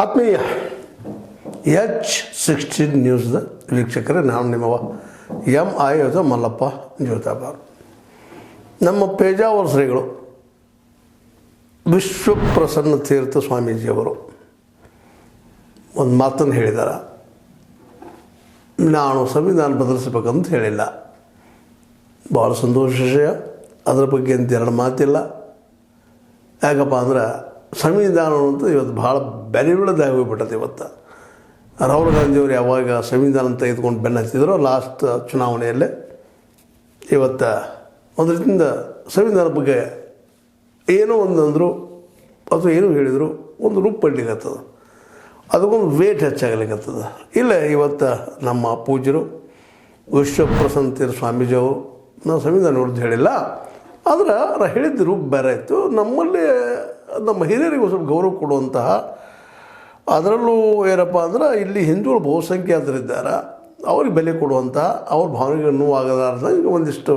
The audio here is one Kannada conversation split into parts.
ಆತ್ಮೀಯ ಎಚ್ ಸಿಕ್ಸ್ಟೀನ್ ನ್ಯೂಸ್ದ ವೀಕ್ಷಕರೇ, ನಾನು ನಿಮ್ಮವ ಎಂ ಆಯೋಧ ಮಲ್ಲಪ್ಪ ಜ್ಯೋತಾಬಾರ್ ನಮ್ಮ ಪೇಜಾವರ ಶ್ರೀಗಳು ವಿಶ್ವಪ್ರಸನ್ನ ತೀರ್ಥ ಸ್ವಾಮೀಜಿಯವರು, ಒಂದು ಮಾತನ್ನು ಹೇಳಿದ್ದಾರೆ ನಾನು ಸಂವಿಧಾನ ಬದಲಿಸಬೇಕಂತ ಹೇಳಿಲ್ಲ. ಭಾಳ ಸಂತೋಷ ವಿಷಯ. ಅದರ ಬಗ್ಗೆ ಅಂತ ಎರಡು ಮಾತಿಲ್ಲ. ಯಾಕಪ್ಪ ಅಂದ್ರೆ ಸಂವಿಧಾನ ಅಂತ ಇವತ್ತು ಭಾಳ ಬೆಲೆ ಬೀಳದಾಗಿ ಇವತ್ತು. ರಾಹುಲ್ ಗಾಂಧಿಯವರು ಯಾವಾಗ ಸಂವಿಧಾನ ತೆಗೆದುಕೊಂಡು ಬೆನ್ನ ಹತ್ತಿದ್ರು ಲಾಸ್ಟ್ ಚುನಾವಣೆಯಲ್ಲಿ ಇವತ್ತು ಒಂದು ರೀತಿಯಿಂದ ಸಂವಿಧಾನ ಬಗ್ಗೆ ಏನೋ ಒಂದು ಅಂದರು ಅಥವಾ ಏನೋ ಹೇಳಿದರು ಒಂದು ರೂಪ ಪಡ್ಲಿಕ್ಕತ್ತದ ಅದಕ್ಕೊಂದು ವೇಟ್ ಹೆಚ್ಚಾಗಲಿಕ್ಕತ್ತದ ಇಲ್ಲ, ಇವತ್ತು ನಮ್ಮ ಪೂಜ್ಯರು ವಿಶ್ವಪ್ರಸನ್ನ ಸ್ವಾಮೀಜಿಯವರು ನಾವು ಸಂವಿಧಾನ ಹೇಳಿಲ್ಲ. ಆದ್ರೆ ನಾ ಹೇಳಿದ್ದ ರೂಪ ಬೇರೆ ಇತ್ತು. ನಮ್ಮಲ್ಲಿ ನಮ್ಮ ಹಿರಿಯರಿಗೂ ಸ್ವಲ್ಪ ಗೌರವ ಕೊಡುವಂತಹ ಅದರಲ್ಲೂ ಏನಪ್ಪ ಅಂದ್ರೆ ಇಲ್ಲಿ ಹಿಂದೂಗಳು ಬಹುಸಂಖ್ಯಾತರಿದ್ದಾರೆ. ಅವ್ರಿಗೆ ಬೆಲೆ ಕೊಡುವಂಥ ಅವ್ರ ಭಾವನೆಗೆ ನೋವಾಗಲಾರ್ದಂಗೆ ಒಂದಿಷ್ಟು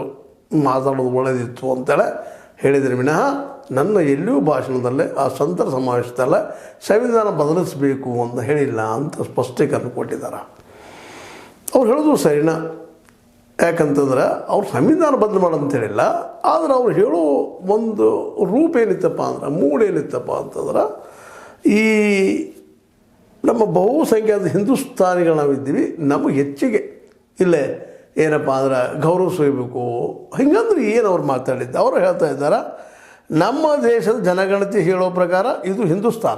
ಮಾತಾಡೋದು ಒಳ್ಳೆಯದಿತ್ತು ಅಂತೇಳಿ ಹೇಳಿದರೆ ವಿನಃ ನನ್ನ ಎಲ್ಲಿಯೂ ಭಾಷಣದಲ್ಲೇ ಆ ಸಂತರ ಸಮಾವೇಶದಲ್ಲೇ ಸಂವಿಧಾನ ಬದಲಿಸಬೇಕು ಅಂತ ಹೇಳಿಲ್ಲ ಅಂತ ಸ್ಪಷ್ಟೀಕರಣ ಕೊಟ್ಟಿದ್ದಾರೆ. ಅವ್ರು ಹೇಳಿದ್ರು ಸರಿನಾ? ಯಾಕಂತಂದ್ರೆ ಅವ್ರು ಸಂವಿಧಾನ ಬದಲು ಮಾಡಂತ ಹೇಳಿಲ್ಲ ಆದರೆ ಅವ್ರು ಹೇಳೋ ಒಂದು ರೂಪ ಏನಿತ್ತಪ್ಪ ಅಂದ್ರೆ, ಮೂಡ್ ಏನಿತ್ತಪ್ಪ ಅಂತಂದ್ರೆ, ಈ ನಮ್ಮ ಬಹುಸಂಖ್ಯಾತ ಹಿಂದೂಸ್ತಾನಿಗಳು ನಾವಿದ್ದೀವಿ, ನಮಗೆ ಹೆಚ್ಚಿಗೆ. ಇಲ್ಲೇ ಏನಪ್ಪ ಅಂದ್ರೆ ಗೌರವ ಗೌರವಿಸಬೇಕು ಹಿಂಗಂದ್ರೆ ಏನು ಅವ್ರು ಮಾತಾಡಿದ್ದು? ಅವರು ಹೇಳ್ತಾ ಇದ್ದಾರೆ, ನಮ್ಮ ದೇಶದ ಜನಗಣತಿ ಹೇಳೋ ಪ್ರಕಾರ ಇದು ಹಿಂದೂಸ್ತಾನ.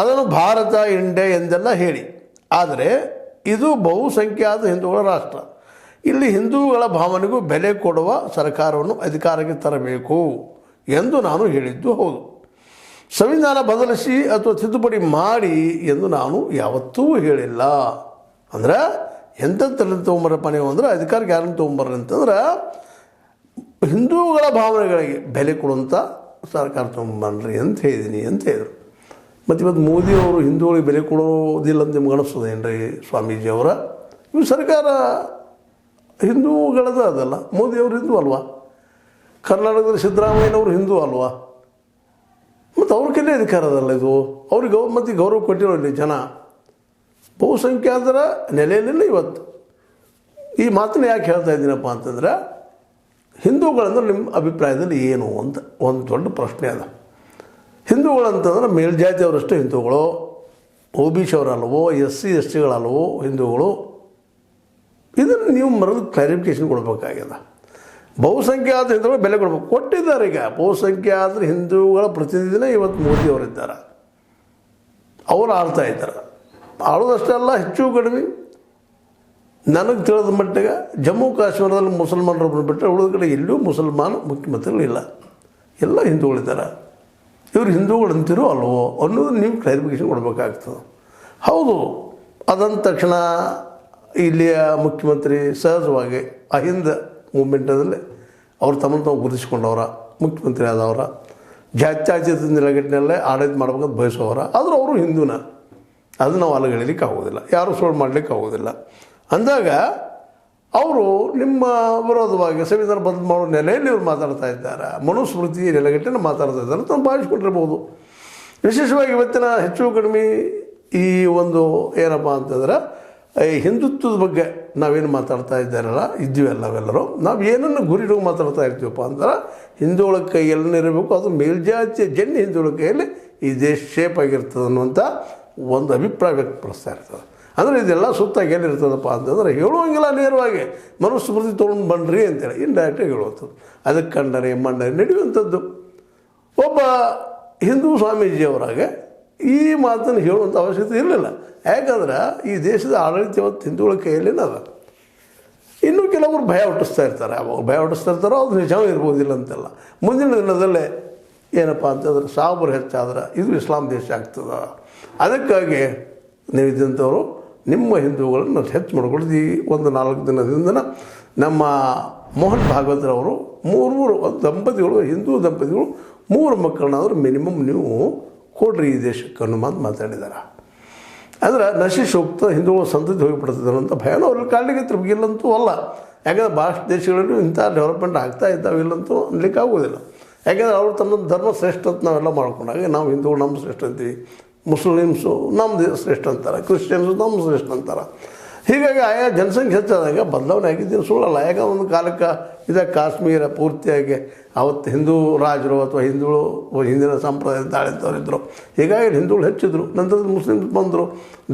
ಅದನ್ನು ಭಾರತ, ಇಂಡಿಯಾ ಎಂದೆಲ್ಲ ಹೇಳಿ. ಆದರೆ ಇದು ಬಹುಸಂಖ್ಯಾತ ಹಿಂದೂಗಳ ರಾಷ್ಟ್ರ. ಇಲ್ಲಿ ಹಿಂದೂಗಳ ಭಾವನೆಗೂ ಬೆಲೆ ಕೊಡುವ ಸರ್ಕಾರವನ್ನು ಅಧಿಕಾರಕ್ಕೆ ತರಬೇಕು ಎಂದು ನಾನು ಹೇಳಿದ್ದು ಹೌದು. ಸಂವಿಧಾನ ಬದಲಿಸಿ ಅಥವಾ ತಿದ್ದುಪಡಿ ಮಾಡಿ ಎಂದು ನಾನು ಯಾವತ್ತೂ ಹೇಳಿಲ್ಲ. ಅಂದ್ರೆ ಎಂಥದ್ದರಲ್ಲಿ ತೊಗೊಂಬರಪ್ಪ ನೀವು ಅಂದರೆ ಅಧಿಕಾರಕ್ಕೆ ಯಾರನ್ನು ತೊಗೊಂಬರ್ರಿ ಅಂತಂದ್ರೆ ಹಿಂದೂಗಳ ಭಾವನೆಗಳಿಗೆ ಬೆಲೆ ಕೊಡುವಂಥ ಸರ್ಕಾರ ತೊಗೊಂಬನ್ರಿ ಅಂತ ಹೇಳಿದ್ದೀನಿ ಅಂತ ಹೇಳಿದರು. ಮತ್ತು ಇವತ್ತು ಮೋದಿಯವರು ಹಿಂದೂಗಳಿಗೆ ಬೆಲೆ ಕೊಡೋದಿಲ್ಲ ಅಂತ ನಿಮ್ಗೆ ಅನಿಸ್ತದೇನ್ರಿ ಸ್ವಾಮೀಜಿಯವರ ಇವು ಸರ್ಕಾರ ಹಿಂದೂಗಳದ ಅದಲ್ಲ. ಮೋದಿಯವರು ಹಿಂದೂ ಅಲ್ವಾ? ಕರ್ನಾಟಕದ ಸಿದ್ದರಾಮಯ್ಯನವರು ಹಿಂದೂ ಅಲ್ವಾ? ಮತ್ತು ಅವ್ರ ಕೈಲೇ ಅಧಿಕಾರ ಅದಲ್ಲ ಇದು. ಅವ್ರಿಗೆ ಗೌ, ಮತ್ತು ಗೌರವ ಕೊಟ್ಟಿರೋ ಇಲ್ಲಿ ಜನ. ಬಹುಸಂಖ್ಯಾತರ ನೆಲೆಯಲ್ಲಿಲ್ಲ ಇವತ್ತು. ಈ ಮಾತನ್ನ ಯಾಕೆ ಹೇಳ್ತಾ ಇದ್ದೀನಪ್ಪ ಅಂತಂದ್ರೆ, ಹಿಂದೂಗಳಂದ್ರೆ ನಿಮ್ಮ ಅಭಿಪ್ರಾಯದಲ್ಲಿ ಏನು ಅಂತ ಒಂದು ದೊಡ್ಡ ಪ್ರಶ್ನೆ ಅದ. ಹಿಂದೂಗಳಂತಂದ್ರೆ ಮೇಲ್ಜಾತಿಯವರಷ್ಟು ಹಿಂದೂಗಳು, ಒ ಬಿ ಸಿ ಅವರಲ್ವೋ, ಎಸ್ ಸಿ, ಎಸ್ ಟಿಗಳಲ್ವೋ ಹಿಂದೂಗಳು ಇದನ್ನು ನೀವು ಮರದ ಕ್ಲಾರಿಫಿಕೇಶನ್ ಕೊಡಬೇಕಾಗ್ಯದ. ಬಹುಸಂಖ್ಯಾತ ಹಿಂದೂಗಳು ಬೆಲೆ ಕೊಡಬೇಕು. ಕೊಟ್ಟಿದ್ದಾರೆ ಈಗ. ಬಹುಸಂಖ್ಯಾತ ಹಿಂದೂಗಳ ಪ್ರತಿನಿಧಿನೇ ಇವತ್ತು ಮೋದಿಯವರಿದ್ದಾರೆ ಅವರು ಆಳ್ತಾ ಇದ್ದಾರೆ. ಆಳೋದಷ್ಟೆಲ್ಲ ಹೆಚ್ಚು ಕಡಿಮೆ. ನನಗೆ ತಿಳಿದ ಮಟ್ಟಿಗೆ ಜಮ್ಮು ಕಾಶ್ಮೀರದಲ್ಲಿ ಮುಸಲ್ಮಾನರೊಬ್ಬರು ಬಿಟ್ಟರೆ ಉಳಿದ ಕಡೆ ಎಲ್ಲೂ ಮುಸಲ್ಮಾನ ಮುಖ್ಯಮಂತ್ರಿಗಳು ಇಲ್ಲ. ಎಲ್ಲ ಹಿಂದೂಗಳಿದ್ದಾರೆ. ಇವರು ಹಿಂದೂಗಳಂತಿರೋ ಅಲ್ವೋ ಅನ್ನೋದು ನೀವು ಕ್ಲಾರಿಫಿಕೇಶನ್ ಕೊಡಬೇಕಾಗ್ತದೆ. ಹೌದು, ಅದಂದ ತಕ್ಷಣ ಇಲ್ಲಿಯ ಮುಖ್ಯಮಂತ್ರಿ ಸಹಜವಾಗಿ ಅಹಿಂದ ಮೂಮೆಂಟದಲ್ಲಿ ಅವ್ರು ತಮ್ಮನ್ನು ತಾವು ಗುರುತಿಸ್ಕೊಂಡವ್ರ ಮುಖ್ಯಮಂತ್ರಿ ಆದವರ ಜಾತ್ಯಾತೀತ ನೆಲೆಗಟ್ಟಿನಲ್ಲೇ ಆಡಳಿತ ಮಾಡ್ಬೇಕಂತ ಬಯಸೋರ ಆದರೂ ಅವರು ಹಿಂದೂನ. ಅದು ನಾವು ಅಲಗಳಿಲಿಕ್ಕೆ ಆಗೋದಿಲ್ಲ. ಯಾರು ಸೋಳು ಮಾಡಲಿಕ್ಕೆ ಆಗೋದಿಲ್ಲ. ಅಂದಾಗ ಅವರು ನಿಮ್ಮ ವಿರೋಧವಾಗಿ ಸಂವಿಧಾನ ಬದಲು ಮಾಡೋ ನೆಲೆಯಲ್ಲಿ ಇವ್ರು ಮಾತಾಡ್ತಾ ಇದ್ದಾರೆ. ಮನುಸ್ಮೃತಿ ನೆಲೆಗಟ್ಟಿನ ಮಾತಾಡ್ತಾ ಇದ್ದಾರೆ ಅಂತ ಭಾವಿಸ್ಕೊಂಡಿರ್ಬೋದು. ವಿಶೇಷವಾಗಿ ಇವತ್ತಿನ ಹೆಚ್ಚು ಕಡಿಮೆ ಈ ಒಂದು ಏನಪ್ಪ ಅಂತಂದ್ರೆ ಹಿಂದುತ್ವದ ಬಗ್ಗೆ ನಾವೇನು ಮಾತಾಡ್ತಾ ಇದ್ದಾರಲ್ಲ, ಇದ್ದೀವಿ ನಾವೆಲ್ಲರೂ ನಾವು ಏನನ್ನು ಗುರಿ ಇಟ್ಕೊಂಡು ಮಾತಾಡ್ತಾ ಇರ್ತೀವಪ್ಪ ಅಂದ್ರೆ, ಹಿಂದೂಗಳ ಕೈಯಲ್ಲಿ ಇರಬೇಕು, ಅದು ಮೇಲ್ಜಾತಿಯ ಜನ್ಯ ಹಿಂದೂಗಳ ಕೈಯಲ್ಲಿ ಈ ದೇಶ ಶೇಪ್ ಆಗಿರ್ತದೆ ಅನ್ನುವಂಥ ಒಂದು ಅಭಿಪ್ರಾಯ ವ್ಯಕ್ತಪಡಿಸ್ತಾ ಇರ್ತದೆ. ಅಂದರೆ ಇದೆಲ್ಲ ಸುತ್ತಾಗಿ ಏನಿರ್ತದಪ್ಪ ಅಂತಂದ್ರೆ, ಹೇಳುವಂಗಿಲ್ಲ ನೇರವಾಗಿ ಮನುಸ್ಮೃತಿ ತೊಗೊಂಡು ಬನ್ನಿರಿ ಅಂತೇಳಿ ಇಂಡೈರೆಕ್ಟಾಗಿ ಹೇಳುವಂಥದ್ದು. ಅದಕ್ಕೆ ಕಂಡರೆ ಮಂಡರೆ ನಡೆಯುವಂಥದ್ದು. ಒಬ್ಬ ಹಿಂದೂ ಸ್ವಾಮೀಜಿಯವರಾಗೆ ಈ ಮಾತನ್ನು ಹೇಳುವಂಥ ಅವಶ್ಯಕತೆ ಇರಲಿಲ್ಲ. ಯಾಕಂದ್ರೆ ಈ ದೇಶದ ಆಡಳಿತ ಇವತ್ತು ಹಿಂದೂಗಳ ಕೈಯಲ್ಲೇನ ಅದ ಇನ್ನೂ ಕೆಲವರು ಭಯ ಹುಟ್ಟಿಸ್ತಾ ಇರ್ತಾರೆ. ಅವಾಗ ಭಯ ಹುಟ್ಟಿಸ್ತಾ ಇರ್ತಾರೋ ಅದು ನಿಜ ಇರ್ಬೋದಿಲ್ಲ ಅಂತೆಲ್ಲ. ಮುಂದಿನ ದಿನದಲ್ಲೇ ಏನಪ್ಪ ಅಂತಂದ್ರೆ ಸಾವಿರ ಹೆಚ್ಚಾದ್ರೆ ಇದು ಇಸ್ಲಾಂ ದೇಶ ಆಗ್ತದೆ. ಅದಕ್ಕಾಗಿ ನೀವು ಇದ್ದಂಥವರು ನಿಮ್ಮ ಹಿಂದೂಗಳನ್ನು ಹೆಚ್ಚು ಮಾಡ್ಕೊಳ್ತೀವಿ. ಒಂದು ನಾಲ್ಕು ದಿನದಿಂದ ನಮ್ಮ ಮೋಹನ್ ಭಾಗವತರವರು ಮೂರು ಮೂರು ದಂಪತಿಗಳು, ಹಿಂದೂ ದಂಪತಿಗಳು, ಮೂರು ಮಕ್ಕಳನ್ನಾದರೂ ಮಿನಿಮಮ್ ನೀವು ಕೊಡ್ರಿ ಈ ದೇಶಕ್ಕೆ ಅನ್ನೋ ಮಾತು ಮಾತಾಡಿದ್ದಾರೆ ಅಂದ್ರೆ ನಶಿಸೋಗ್ತಾ ಹಿಂದೂ ಸಂತತಿ ಹೋಗಿಬಿಡ್ತಿದ್ದಾರೆ ಅಂತ ಭಯನೂ ಅವ್ರ ಕಾಲಿಗೆ ತಿರುಗಿಲ್ಲಂತೂ ಅಲ್ಲ. ಯಾಕಂದ್ರೆ ಭಾಳಷ್ಟು ದೇಶಗಳಲ್ಲೂ ಇಂಥ ಡೆವಲಪ್ಮೆಂಟ್ ಆಗ್ತಾ ಇದ್ದಾವೆ, ಇಲ್ಲಂತೂ ಅನ್ಲಿಕ್ಕೆ ಆಗೋದಿಲ್ಲ. ಯಾಕೆಂದರೆ ಅವರು ತಮ್ಮ ಧರ್ಮ ಶ್ರೇಷ್ಠ ಅಂತ ನಾವೆಲ್ಲ ಮಾಡ್ಕೊಂಡಾಗ ನಾವು ಹಿಂದೂಗಳು ನಮ್ಮ ಶ್ರೇಷ್ಠ ಅಂತೀವಿ, ಮುಸ್ಲಿಮ್ಸು ನಮ್ಮದು ಶ್ರೇಷ್ಠ ಅಂತಾರೆ, ಕ್ರಿಶ್ಚಿಯನ್ಸು ನಮ್ಮ ಶ್ರೇಷ್ಠ ಅಂತಾರೆ. ಹೀಗಾಗಿ ಆಯಾ ಜನಸಂಖ್ಯೆ ಹೆಚ್ಚಾದಾಗ ಬದಲಾವಣೆ ಆಗಿದ್ದೀನಿ ಸುಳ್ಳಲ್ಲ. ಯಾಕೆ ಒಂದು ಕಾಲಕ್ಕೆ ಇದೆ ಕಾಶ್ಮೀರ ಪೂರ್ತಿಯಾಗಿ ಅವತ್ತು ಹಿಂದೂ ರಾಜರು ಅಥವಾ ಹಿಂದೂಗಳು ಹಿಂದಿನ ಸಂಪ್ರದಾಯ ದಾಳಿ ಇದ್ದರು ಹೀಗಾಗಿ ಹಿಂದೂಗಳು ಹೆಚ್ಚಿದ್ರು. ನಂತರದ ಮುಸ್ಲಿಮ್ಸ್ ಬಂದರು.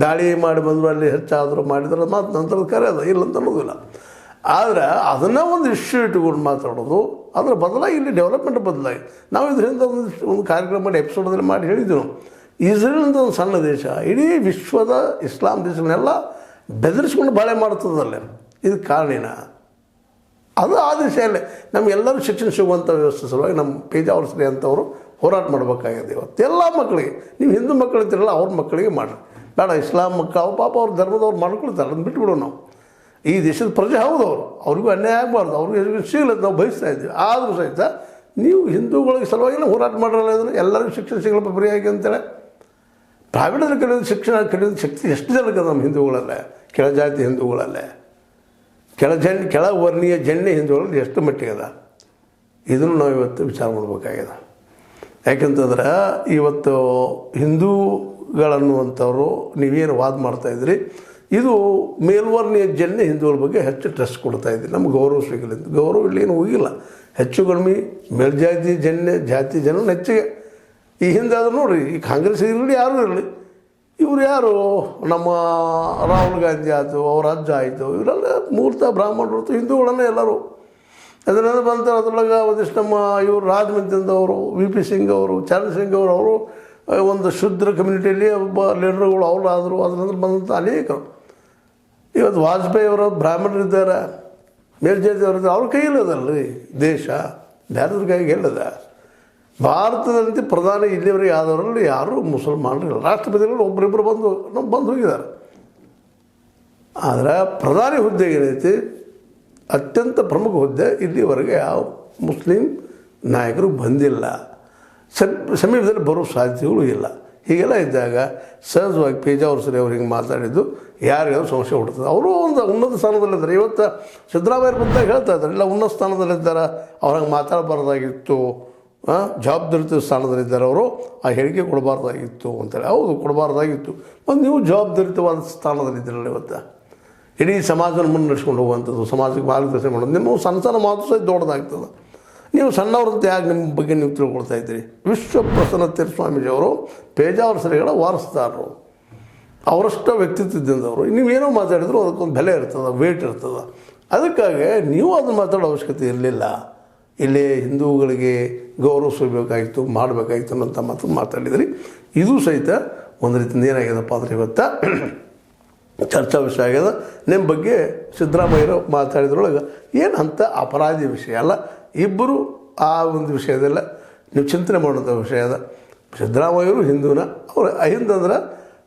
ದಾಳಿ ಮಾಡಿ ಬಂದರು, ಅಲ್ಲಿ ಹೆಚ್ಚಾದರು ಮಾಡಿದ್ರು. ಮಾತು ನಂತರದ ಕರೆ ಅದ. ಇಲ್ಲ ಅಂತ ಅನ್ನೋದಿಲ್ಲ. ಆದರೆ ಅದನ್ನು ಒಂದು ಇಶ್ಯೂ ಇಟ್ಕೊಂಡು ಮಾತಾಡೋದು, ಅದರ ಬದಲಾಗಿ ಇಲ್ಲಿ ಡೆವಲಪ್ಮೆಂಟ್ ಬದಲಾಗಿ. ನಾವು ಇದರಿಂದ ಒಂದು ಒಂದು ಕಾರ್ಯಕ್ರಮ ಮಾಡಿ ಎಪಿಸೋಡಲ್ಲಿ ಮಾಡಿ ಹೇಳಿದ್ವಿ. ನಾವು ಇಸ್ರೇಲ್ ಒಂದು ಸಣ್ಣ ದೇಶ, ಇಡೀ ವಿಶ್ವದ ಇಸ್ಲಾಂ ದೇಶವನ್ನೆಲ್ಲ ಬೆದರಿಸ್ಕೊಂಡು ಬಾಳೆ ಮಾಡ್ತದಲ್ಲೇ ಇದು ಕಾರಣ ಅದು ಆ ದಿಶೆಯಲ್ಲೇ ನಮಗೆಲ್ಲರೂ ಶಿಕ್ಷಣ ಸಿಗುವಂಥ ವ್ಯವಸ್ಥೆ ಸಲುವಾಗಿ ನಮ್ಮ ಪೇಜಾವರ ಶ್ರೀ ಅಂತವರು ಹೋರಾಟ ಮಾಡಬೇಕಾಗಿದೆ ಇವತ್ತು. ಎಲ್ಲ ಮಕ್ಕಳಿಗೆ, ನೀವು ಹಿಂದೂ ಮಕ್ಕಳು ಇರ್ತೀರಲ್ಲ ಅವ್ರ ಮಕ್ಕಳಿಗೆ ಮಾಡಿರಿ. ಬೇಡ, ಇಸ್ಲಾಂ ಮಕ್ಕಳು ಪಾಪ ಅವ್ರ ಧರ್ಮದವ್ರು ಮಾಡ್ಕೊಳ್ತಾರೆ, ಅದನ್ನು ಬಿಟ್ಬಿಡೋ ನಾವು. ಈ ದೇಶದ ಪ್ರಜೆ ಹೌದು ಅವರು. ಅವ್ರಿಗೂ ಅನ್ಯಾಯ ಆಗಬಾರ್ದು, ಅವ್ರಿಗೆ ಸಿಗಲ್ಲ ನಾವು ಬಯಸ್ತಾ ಇದ್ದೀವಿ ಆದರೂ ಸಹಿತ ನೀವು ಹಿಂದೂಗಳಿಗೆ ಸಲುವಾಗಿ ಹೋರಾಟ ಮಾಡಿರಲ್ಲ ಎಲ್ಲರಿಗೂ ಶಿಕ್ಷಣ ಸಿಗಲಪ್ಪ ಫ್ರೀಯಾಗಿ ಅಂತೇಳಿ ಪ್ರಾವಿಡದಲ್ಲಿ ಕಲಿಯೋದು ಶಿಕ್ಷಣ ಕಲಿಯೋದು ಶಕ್ತಿ ಎಷ್ಟು ಜನಕ್ಕೆ ನಮ್ಮ ಹಿಂದೂಗಳಲ್ಲೇ? ಕೆಳಜಾತಿ ಹಿಂದೂಗಳಲ್ಲೇ? ಕೆಳ ಜನ್, ಕೆಳ ವರ್ಣೀಯ ಜನ್ಯ ಹಿಂದೂಗಳಲ್ಲಿ ಎಷ್ಟು ಮಟ್ಟಿಗೆ ಅದ? ಇದನ್ನು ನಾವು ಇವತ್ತು ವಿಚಾರ ಮಾಡಬೇಕಾಗಿದೆ. ಯಾಕೆಂತಂದ್ರೆ ಇವತ್ತು ಹಿಂದೂಗಳನ್ನುವಂಥವ್ರು ನೀವೇನು ವಾದ ಮಾಡ್ತಾಯಿದ್ರಿ ಇದು ಮೇಲ್ವರ್ಣೀಯ ಜನ್ಯ ಹಿಂದೂಗಳ ಬಗ್ಗೆ ಹೆಚ್ಚು ಟ್ರಸ್ಟ್ ಕೊಡ್ತಾ ಇದ್ದೀವಿ ನಮ್ಗೆ ಗೌರವ ಸಿಗಲಿ ಅಂತ ಗೌರವ ಇಲ್ಲಿ ಏನು ಹೋಗಿಲ್ಲ. ಹೆಚ್ಚು ಕಡಿಮೆ ಮೇಲ್ಜಾತಿ ಜನ್ಯ, ಜಾತಿ ಜನ ಹೆಚ್ಚಿಗೆ ಈ ಹಿಂದೆ ಆದರೂ ನೋಡ್ರಿ, ಈ ಕಾಂಗ್ರೆಸ್ ಇರಲಿ, ಯಾರು ಇರಲಿ. ಇವರು ಯಾರು? ನಮ್ಮ ರಾಹುಲ್ ಗಾಂಧಿ ಆಯಿತು, ಅವ್ರ ಅಜ್ಜ ಆಯಿತು, ಇವರೆಲ್ಲ ಮೂರ್ತ ಬ್ರಾಹ್ಮಣರು ಹಿಂದೂಗಳನ್ನೇ ಎಲ್ಲರೂ. ಅದನ್ನೆಲ್ಲ ಬಂತ ಅದರೊಳಗೆ ಒಂದಿಷ್ಟು ನಮ್ಮ ಇವರು ರಾಜಮಂತ್ರಿದವರು ವಿ ಪಿ ಸಿಂಗ್ ಅವರು ಚರಣ್ ಸಿಂಗ್ ಅವರು ಅವರು ಒಂದು ಶುದ್ರ ಕಮ್ಯುನಿಟಿಯಲ್ಲಿ ಒಬ್ಬ ಲೀಡರ್ಗಳು ಆದರು ಅದ್ರ ನಂತರ ಬಂದಂಥ ಅನೇಕರು. ಇವತ್ತು ವಾಜಪೇಯಿ ಅವರು ಬ್ರಾಹ್ಮಣರಿದ್ದಾರೆ ಮೇಲ್ಜಾತಿಯವರು ಇದ್ದಾರೆ ಅವ್ರ ಕೈಯಲ್ಲಿ ಅದಲ್ರಿ, ದೇಶ. ಬೇರೆದ್ರ ಕೈಗೆ ಎಲ್ಲದ ಭಾರತದಂತೆ ಪ್ರಧಾನಿ ಇಲ್ಲಿವರೆಗೆ ಆದವರಲ್ಲಿ ಯಾರೂ ಮುಸಲ್ಮಾನರಿಲ್ಲ. ರಾಷ್ಟ್ರಪತಿಗಳು ಒಬ್ಬರಿಬ್ಬರು ಬಂದು ನಮ್ಮ ಬಂದು ಹೋಗಿದ್ದಾರೆ. ಆದರೆ ಪ್ರಧಾನಿ ಹುದ್ದೆ ಏನೈತಿ? ಅತ್ಯಂತ ಪ್ರಮುಖ ಹುದ್ದೆ ಇಲ್ಲಿವರೆಗೆ ಯಾವ ಮುಸ್ಲಿಂ ನಾಯಕರು ಬಂದಿಲ್ಲ. ಸಮ, ಸಮೀಪದಲ್ಲಿ ಬರೋ ಸಾಧ್ಯತೆಗಳು ಇಲ್ಲ. ಹೀಗೆಲ್ಲ ಇದ್ದಾಗ ಸಹಜವಾಗಿ ಪೇಜಾವರ್ ಸರಿ ಅವ್ರು ಹಿಂಗೆ ಮಾತಾಡಿದ್ದು ಯಾರಿಗಾದ್ರೂ ಸಮಸ್ಯೆ ಹುಡ್ತದೆ ಅವರು ಒಂದು ಉನ್ನತ ಸ್ಥಾನದಲ್ಲಿದ್ದಾರೆ. ಇವತ್ತು ಸಿದ್ದರಾಮಯ್ಯ ಬಂದಾಗ ಹೇಳ್ತಾ ಇದ್ದಾರೆ, ಇಲ್ಲ ಉನ್ನತ ಸ್ಥಾನದಲ್ಲಿದ್ದಾರೆ? ಅವ್ರಂಗೆ ಮಾತಾಡಬಾರ್ದಾಗಿತ್ತು. ಜವಾಬ್ದಾರಿತ ಸ್ಥಾನದಲ್ಲಿದ್ದಾರೆ ಅವರು, ಆ ಹೇಳಿಕೆ ಕೊಡಬಾರ್ದಾಗಿತ್ತು ಅಂತೇಳಿ. ಹೌದು, ಕೊಡಬಾರ್ದಾಗಿತ್ತು. ಮತ್ತು ನೀವು ಜವಾಬ್ದಾರಿತವಾದ ಸ್ಥಾನದಲ್ಲಿದ್ದೀರಲ್ಲ ಇವತ್ತು. ಇಡೀ ಸಮಾಜನ ಮುನ್ನಡೆಸ್ಕೊಂಡು ಹೋಗುವಂಥದ್ದು, ಸಮಾಜಕ್ಕೆ ಮಾರ್ಗದರ್ಶನ ಮಾಡೋದು. ನಿಮ್ಮ ಸಣ್ಣ ಸಣ್ಣ ಮಾತು ಸಹಿತ ದೊಡ್ಡದಾಗ್ತದೆ. ನೀವು ಸಣ್ಣವ್ರದ್ದು ಯಾಕೆ ನಿಮ್ಮ ಬಗ್ಗೆ ನೀವು ತಿಳ್ಕೊಳ್ತಾ ಇದ್ದೀರಿ? ವಿಶ್ವ ಪ್ರಸನ್ನ ಸ್ವಾಮೀಜಿಯವರು ಪೇಜಾವರ ಸರಿಗಳ ವಾರಸ್ದಾರರು. ಅವರಷ್ಟು ವ್ಯಕ್ತಿತ್ವದಿಂದವರು. ನೀವೇನೋ ಮಾತಾಡಿದ್ರು ಅದಕ್ಕೊಂದು ಬೆಲೆ ಇರ್ತದೆ ವೇಟ್ ಇರ್ತದೆ. ಅದಕ್ಕಾಗಿ ನೀವು ಅದನ್ನು ಮಾತಾಡೋ ಅವಶ್ಯಕತೆ ಇರಲಿಲ್ಲ. ಇಲ್ಲಿ ಹಿಂದೂಗಳಿಗೆ ಗೌರವಿಸಬೇಕಾಗಿತ್ತು ಮಾಡಬೇಕಾಗಿತ್ತು ಅನ್ನೋಂಥ ಮಾತು ಮಾತಾಡಿದ್ರಿ. ಇದು ಸಹಿತ ಒಂದು ರೀತಿಯಿಂದ ಏನಾಗ್ಯದಪ್ಪ ಅಂದ್ರೆ ಇವತ್ತು ಚರ್ಚಾ ವಿಷಯ ಆಗ್ಯದ. ನಿಮ್ಮ ಬಗ್ಗೆ ಸಿದ್ದರಾಮಯ್ಯರು ಮಾತಾಡಿದ್ರೊಳಗೆ ಏನು ಅಂಥ ಅಪರಾಧಿ ವಿಷಯ ಅಲ್ಲ. ಇಬ್ಬರು ಆ ಒಂದು ವಿಷಯದಲ್ಲ ನೀವು ಚಿಂತನೆ ಮಾಡುವಂಥ ವಿಷಯ ಅದ. ಸಿದ್ದರಾಮಯ್ಯರು ಹಿಂದೂನ, ಅವರು ಅಹಿಂದಂದ್ರೆ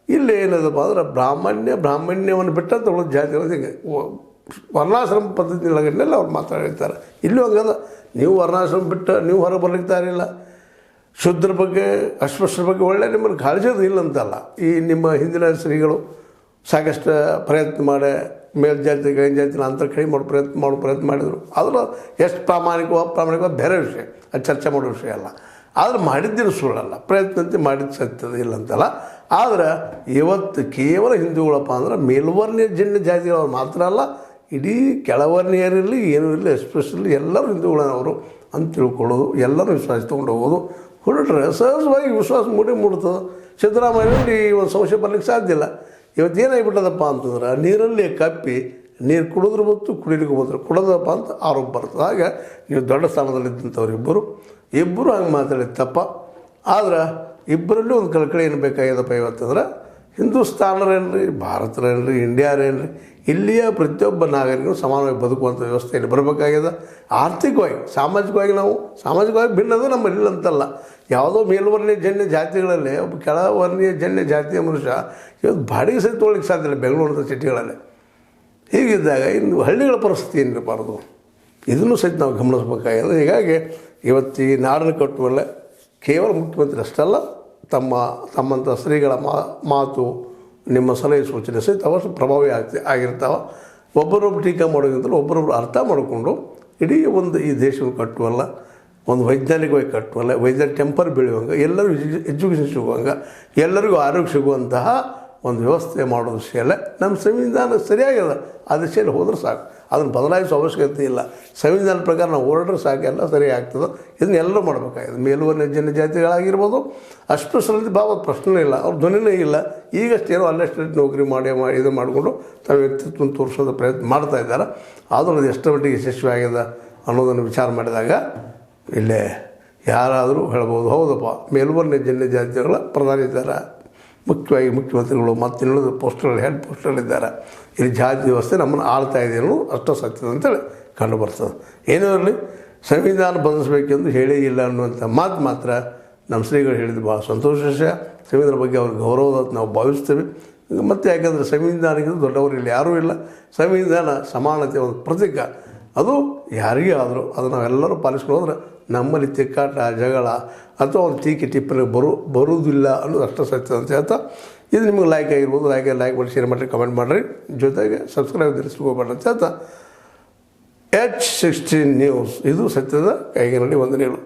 ಇಲ್ಲಿ ಏನದಪ್ಪ ಅಂದ್ರೆ ಬ್ರಾಹ್ಮಣ್ಯ ಬ್ರಾಹ್ಮಣ್ಯವನ್ನು ಬಿಟ್ಟಂತ ಜಾತಿಗಳು ಹಿಂಗೆ. ವರ್ಣಾಶ್ರಮ ಪದ್ಧತಿ ಒಳಗಡೆಲ್ಲ ಅವ್ರು ಮಾತಾಡಿರ್ತಾರೆ ಇಲ್ಲೂ ಹಂಗದ ನೀವು ವರ್ಣಾಶ್ರಮ ಬಿಟ್ಟು ನೀವು ಹೊರಗೆ ಬರ್ಲಿಕ್ಕೆ ಇರಲಿಲ್ಲ ಶುದ್ಧರ ಬಗ್ಗೆ ಅಸ್ಪೃಶ್ಯರ ಬಗ್ಗೆ ಒಳ್ಳೆ ನಿಮ್ಮನ್ನು ಕಾಳಜಿಯೋದು ಇಲ್ಲ ಅಂತಲ್ಲ. ಈ ನಿಮ್ಮ ಹಿಂದಿನ ಶ್ರೀಗಳು ಸಾಕಷ್ಟು ಪ್ರಯತ್ನ ಮಾಡಿ ಮೇಲ್ಜಾತಿ ಜಾತಿನ ಅಂತರ ಕಡಿಮೆ ಮಾಡೋ ಪ್ರಯತ್ನ ಮಾಡೋ, ಪ್ರಯತ್ನ ಮಾಡಿದರು. ಆದರೂ ಎಷ್ಟು ಪ್ರಾಮಾಣಿಕವೋ, ಅಪ್ರಾಮಾಣಿಕವೋ ಬೇರೆ ವಿಷಯ. ಅದು ಚರ್ಚೆ ಮಾಡೋ ವಿಷಯ ಅಲ್ಲ. ಆದ್ರೆ ಮಾಡಿದ್ದಿನ ಸುಳ್ಳಲ್ಲ. ಪ್ರಯತ್ನಂತೆ ಮಾಡಿದ ಸತ್ಯದ ಇಲ್ಲ ಅಂತಲ್ಲ. ಆದ್ರೆ ಇವತ್ತು ಕೇವಲ ಹಿಂದೂಗಳಪ್ಪ ಅಂದ್ರೆ ಮೇಲ್ವರ್ಣೀಯ ಜನ್ಯ ಜಾತಿಗಳವ್ರು ಮಾತ್ರ ಅಲ್ಲ. ಇಡೀ ಕೆಳವರ್ಣೀಯರಿರಲಿ ಏನೂ ಇರಲಿ ಎಸ್ಪೆಷಲಿ ಎಲ್ಲರೂ ಹಿಂದೂಗಳವರು ಅಂತ ತಿಳ್ಕೊಳ್ಳೋದು, ಎಲ್ಲರೂ ವಿಶ್ವಾಸ ತೊಗೊಂಡು ಹೋಗೋದು ಹೊರಟ್ರೆ ಸಹಜವಾಗಿ ವಿಶ್ವಾಸ ಮೂಡಿ ಮೂಡ್ತದೆ ಸಿದ್ದರಾಮಯ್ಯನಲ್ಲಿ ಈ ಒಂದು ಸಮಸ್ಯೆ ಬರ್ಲಿಕ್ಕೆ ಸಾಧ್ಯ ಇಲ್ಲ. ಇವತ್ತು ಏನಾಗಿಬಿಟ್ಟದಪ್ಪ ಅಂತಂದ್ರೆ, ನೀರಲ್ಲಿ ಕಪ್ಪಿ, ನೀರು ಕುಡಿದ್ರೆ ಬಂತು ಕುಡಿಲಿಕ್ಕೆ ಬಂದರು ಕುಡದಪ್ಪ ಅಂತ ಆರೋಪ ಬರ್ತದೆ. ಆಗ ನೀವು ದೊಡ್ಡ ಸ್ಥಾನದಲ್ಲಿದ್ದಂಥವ್ರು ಇಬ್ಬರು. ಇಬ್ಬರು ಹಂಗೆ ಮಾತಾಡಿದ ತಪ್ಪ. ಆದ್ರೆ ಇಬ್ಬರಲ್ಲೂ ಒಂದು ಕಳಕಳಿ ಏನು ಬೇಕಾಗ್ಯದಪ್ಪ ಇವತ್ತಂದ್ರೆ ಹಿಂದೂಸ್ತಾನರೇನ್ರಿ, ಭಾರತರೇನ್ರಿ, ಇಂಡಿಯಾರೇನ್ರಿ, ಇಲ್ಲಿಯ ಪ್ರತಿಯೊಬ್ಬ ನಾಗರಿಕರು ಸಮಾನವಾಗಿ ಬದುಕುವಂಥ ವ್ಯವಸ್ಥೆಯಲ್ಲಿ ಬರಬೇಕಾಗಿದೆ ಆರ್ಥಿಕವಾಗಿ, ಸಾಮಾಜಿಕವಾಗಿ ನಾವು, ಸಾಮಾಜಿಕವಾಗಿ ಭಿನ್ನದು ನಮ್ಮ ಅಂತಲ್ಲ. ಯಾವುದೋ ಮೇಲ್ವರ್ಣೀಯ ಜನ್ಯ ಜಾತಿಗಳಲ್ಲಿ, ಒಬ್ಬ ಕೆಳವರ್ಣೀಯ ಜನ್ಯ ಜಾತಿಯ ಮನುಷ್ಯ ಇವತ್ತು ಬಾಡಿಗೆ ಸಹಿತ ತೊಗೊಳ್ಳಿಕ್ಕೆ ಸಾಧ್ಯ ಇಲ್ಲ ಬೆಂಗಳೂರಿನ ಸಿಟಿಗಳಲ್ಲಿ. ಹೀಗಿದ್ದಾಗ ಇನ್ನು ಹಳ್ಳಿಗಳ ಪರಿಸ್ಥಿತಿ ಏನಿರಬಾರ್ದು ಇದನ್ನು ಸಹಿತ ನಾವು ಗಮನಿಸಬೇಕಾಗಿದೆ ಹೀಗಾಗಿ ಇವತ್ತು ಈ ನಾಡನ್ನು ಕೇವಲ ಮುಖ್ಯಮಂತ್ರಿ ಅಷ್ಟಲ್ಲ ತಮ್ಮ ತಮ್ಮಂಥ ಸ್ತ್ರೀಗಳ ಮಾತು ನಿಮ್ಮ ಸಲಹೆ ಸೂಚನೆ ಸಹಿತ ಅವಶ್ಯ ಪ್ರಭಾವಿ ಆಗ್ತಿ, ಆಗಿರ್ತಾವೆ. ಒಬ್ಬರೊಬ್ಬರು ಟೀಕಾ ಮಾಡೋದ್ರಿಂದಲೂ ಒಬ್ಬರೊಬ್ಬರು ಅರ್ಥ ಮಾಡಿಕೊಂಡು ಇಡೀ ಒಂದು ಈ ದೇಶವನ್ನು ಕಟ್ಟುವಲ್ಲ, ಒಂದು ವೈಜ್ಞಾನಿಕವಾಗಿ ಕಟ್ಟುವಲ್ಲ, ವೈಜ್ಞಾನಿಕ ಟೆಂಪರ್ ಬೆಳೆಯುವಂಗೆ ಎಲ್ಲರೂ ಎಜುಕೇಷನ್ ಸಿಗುವಂಗೆ, ಎಲ್ಲರಿಗೂ ಆರೋಗ್ಯ ಸಿಗುವಂತಹ ಒಂದು ವ್ಯವಸ್ಥೆ ಮಾಡೋ ವಿಷಯಲ್ಲ ನಮ್ಮ ಸಂವಿಧಾನ ಸರಿಯಾಗಿದೆ ಆ ದಿಶೆಯಲ್ಲಿ ಹೋದ್ರೆ ಸಾಕು. ಅದನ್ನು ಬದಲಾಯಿಸೋ ಅವಶ್ಯಕತೆ ಇಲ್ಲ. ಸಂವಿಧಾನ ಪ್ರಕಾರ ನಾವು ಹೊರಡ್ರೆ ಸಾಕೆಲ್ಲ ಸರಿ ಆಗ್ತದೆ? ಇದನ್ನ ಎಲ್ಲರೂ ಮಾಡಬೇಕಾಗಿದೆ. ಮೇಲುವರ್ಣ ಜನಜಾತಿಗಳಾಗಿರ್ಬೋದು ಸಲದ ಭಾವ ಪ್ರಶ್ನೆ ಇಲ್ಲ. ಅವ್ರ ಧ್ವನಿನೇ ಇಲ್ಲ. ಈಗಷ್ಟೇನೋ ಅಲ್ಲಷ್ಟೇ ನೌಕರಿ ಮಾಡಿ ಇದು ಮಾಡಿಕೊಂಡು ತಮ್ಮ ವ್ಯಕ್ತಿತ್ವ ತೋರಿಸೋದ ಪ್ರಯತ್ನ ಮಾಡ್ತಾ ಇದ್ದಾರೆ. ಆದರೂ ಅದು ಎಷ್ಟರ ಮಟ್ಟಿಗೆ ಯಶಸ್ವಿ ಆಗಿದೆ ಅನ್ನೋದನ್ನು ವಿಚಾರ ಮಾಡಿದಾಗ ಇಲ್ಲೇ ಯಾರಾದರೂ ಹೇಳ್ಬೋದು. ಹೌದಪ್ಪ. ಮೇಲ್ವರ್ಣ ಪ್ರಧಾನಿ ಇದ್ದಾರೆ. ಮುಖ್ಯವಾಗಿ ಮುಖ್ಯಮಂತ್ರಿಗಳು ಮತ್ತು ಇನ್ನುಳಿದ ಪೋಸ್ಟ್ಗಳು ಹೆಡ್ ಪೋಸ್ಟ್ಗಳಿದ್ದಾರೆ ಇಲ್ಲಿ ಜಾತಿ ವ್ಯವಸ್ಥೆ ನಮ್ಮನ್ನು ಆಳ್ತಾ ಇದೆ ಅನ್ನೋದು ಅಷ್ಟು ಸತ್ಯದ ಅಂತೇಳಿ ಕಂಡು ಬರ್ತದೆ ಏನೇ ಇರಲಿ, ಸಂವಿಧಾನ ಬಂಧಿಸಬೇಕೆಂದು ಹೇಳೇ ಇಲ್ಲ ಅನ್ನುವಂಥ ಮಾತು ಮಾತ್ರ ನಮ್ಮ ಶ್ರೀಗಳು ಹೇಳಿದ್ದು ಭಾಳ ಸಂತೋಷ ವಿಷಯ. ಸಂವಿಧಾನ ಬಗ್ಗೆ ಅವ್ರ ಗೌರವ ನಾವು ಭಾವಿಸ್ತೇವೆ. ಮತ್ತು ಯಾಕಂದರೆ ಸಂವಿಧಾನಕ್ಕಿಂತ ದೊಡ್ಡವರು ಇಲ್ಲಿ ಯಾರೂ ಇಲ್ಲ. ಸಂವಿಧಾನ ಸಮಾನತೆ ಒಂದು ಪ್ರತೀಕ. ಅದು ಯಾರಿಗೇ ಆದರೂ ಅದು ನಾವೆಲ್ಲರೂ ಪಾಲಿಸ್ಕೊಂಡು ಹೋದ್ರೆ ನಮ್ಮಲ್ಲಿ ತಿಕ್ಕಾಟ ಜಗಳ ಅಥವಾ ಒಂದು ಟೀಕೆ ಟಿಪ್ಪಣಿ ಬರು, ಬರುವುದಿಲ್ಲ ಅನ್ನೋದು ಅಷ್ಟು ಸತ್ಯ ಅಂತ ಹೇಳ್ತಾ, ಇದು ನಿಮಗೆ ಲೈಕ್ ಆಗಿರ್ಬೋದು ಲೈಕ್ ಲೈಕ್ ಮಾಡಿ ಶೇರ್ ಮಾಡಿರಿ ಕಮೆಂಟ್ ಮಾಡಿರಿ. ಜೊತೆಗೆ ಸಬ್ಸ್ಕ್ರೈಬ್ ತಿಳಿಸ್ಕೋಬೇಡ್ರಿ ಅಂತ ಹೇಳ್ತಾ ಎಚ್ ಸಿಕ್ಸ್ಟೀನ್ ನ್ಯೂಸ್ ಇದು ಸತ್ಯದ ಕೈಗೆ ನೋಡಿ ವಂದನೆಗಳು